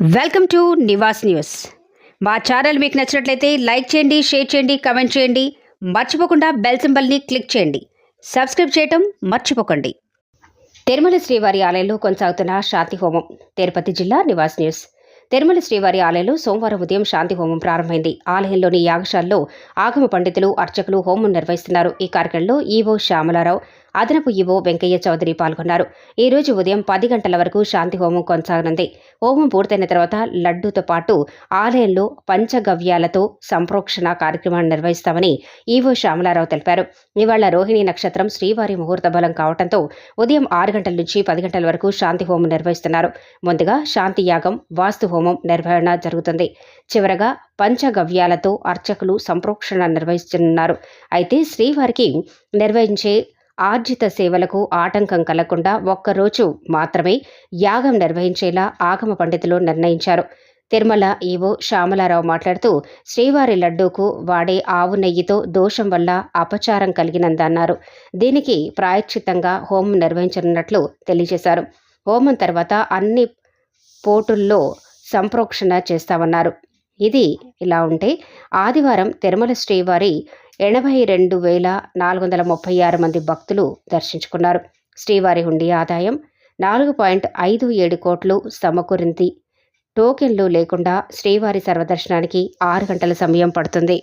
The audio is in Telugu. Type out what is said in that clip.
Welcome to Nivas news. మా ఛానల్ మీకు నచ్చినట్లయితే లైక్ చేయండి షేర్ చేయండి కమెంట్ చేయండి. మర్చిపోకుండా బెల్ సింబల్ని క్లిక్ చేయండి. సబ్స్క్రైబ్ చేయటం మర్చిపోకండి. తిరుమల శ్రీవారి ఆలయంలో కొనసాగుతున్న శాంతి హోమం తిరుపతి జిల్లా నివాస్ న్యూస్. తిరుమల శ్రీవారి ఆలయంలో సోమవారం ఉదయం శాంతి హోమం ప్రారంభమైంది. ఆలయంలోని యాగశాలలో ఆగమ పండితులు అర్చకులు హోమం నిర్వహిస్తున్నారు. ఈ కార్యక్రమంలో ఈవో శ్యామలారావు అదనపు ఈవో వెంకయ్య చౌదరి పాల్గొన్నారు. ఈ రోజు ఉదయం పది గంటల వరకు శాంతి హోమం కొనసాగనుంది. హోమం పూర్తయిన తర్వాత లడ్డూతో పాటు ఆలయంలో పంచగవ్యాలతో సంప్రోక్షణ కార్యక్రమాన్ని నిర్వహిస్తామని ఈవో శ్యామలారావు తెలిపారు. ఇవాళ రోహిణి నక్షత్రం శ్రీవారి ముహూర్త బలం కావడంతో ఉదయం ఆరు గంటల నుంచి పది గంటల వరకు శాంతి హోమం నిర్వహిస్తున్నారు. ముందుగా శాంతి యాగం వాస్తు హోమం నిర్వహణ జరుగుతుంది. చివరగా పంచగవ్యాలతో అర్చకులు సంప్రోక్షణ నిర్వహిస్తున్నారు అయితే శ్రీవారికి నిర్వహించే ఆర్జిత సేవలకు ఆటంకం కలగకుండా ఒక్కరోజు మాత్రమే యాగం నిర్వహించేలా ఆగమ పండితులు నిర్ణయించారు. తిరుమల ఈవో శ్యామలారావు మాట్లాడుతూ శ్రీవారి లడ్డూకు వాడే ఆవు నెయ్యితో దోషం వల్ల అపచారం కలిగినందన్నారు. దీనికి ప్రాయశ్చిత్తంగా హోమం నిర్వహించనున్నట్లు తెలియజేశారు. హోమం తర్వాత అన్ని పోటుల్లో సంప్రోక్షణ చేస్తామన్నారు. ఇది ఇలా ఉంటే ఆదివారం తిరుమల శ్రీవారి ఎనభై రెండు వేల నాలుగు వందల ముప్పై ఆరు మంది భక్తులు దర్శించుకున్నారు. శ్రీవారి హుండీ ఆదాయం నాలుగు పాయింట్ ఐదు ఏడు కోట్లు సమకూరింది. టోకెన్లు లేకుండా శ్రీవారి సర్వదర్శనానికి ఆరు గంటల సమయం పడుతుంది.